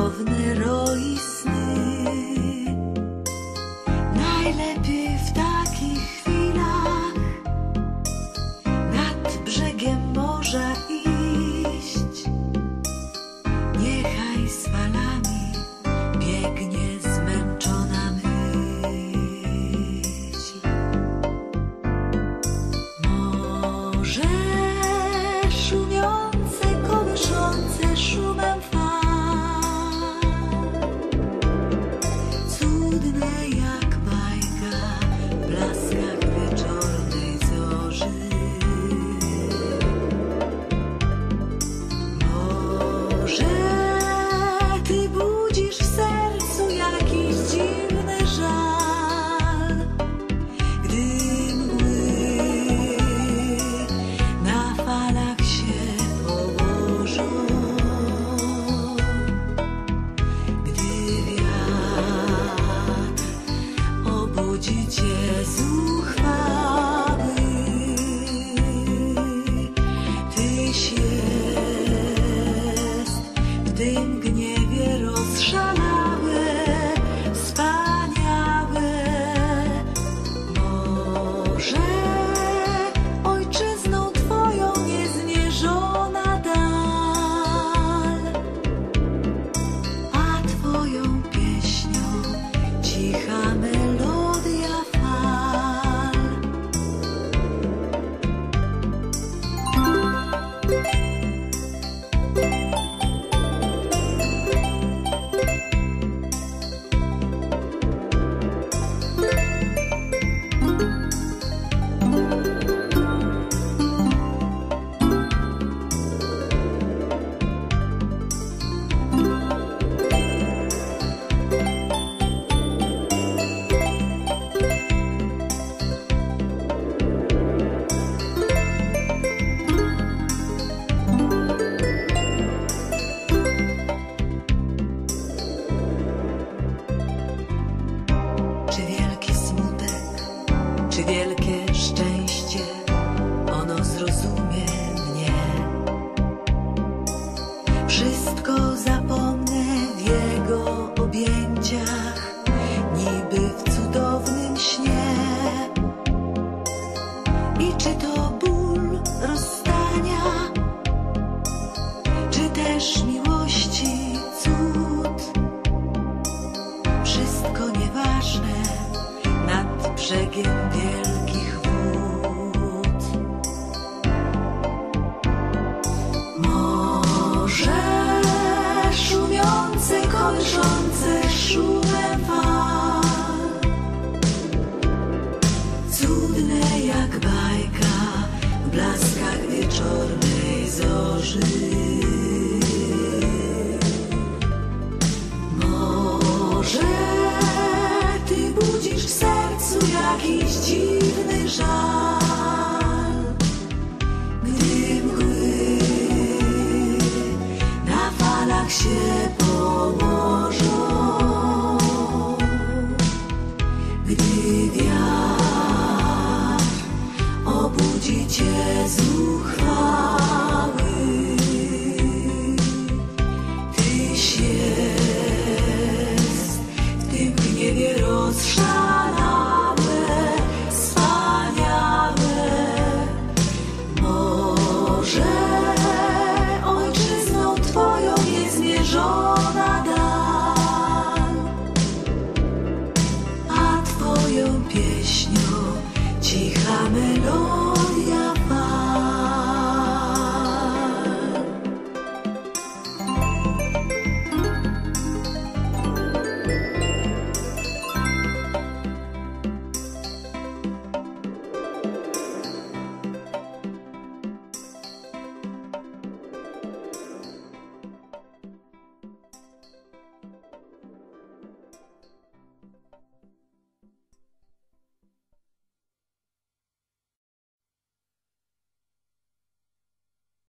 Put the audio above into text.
cudowny roi sny. Najlepiej w takich chwilach nad brzegiem morza iść. Niechaj spala. 心。Wielkie szczęście, ono zrozumie mnie. Wszystko zapomnę w jego objęciach, niby w cudownym śnie. I czy to ból rozstania, czy też miłości cud? Wszystko nieważne nad brzegiem wielkich Jak bajka w blaskach wieczornej zorzy. Może ty budzisz w sercu jakiś dziwny żal, gdy mgły na falach się a Twoją pieśnią cicha melodia.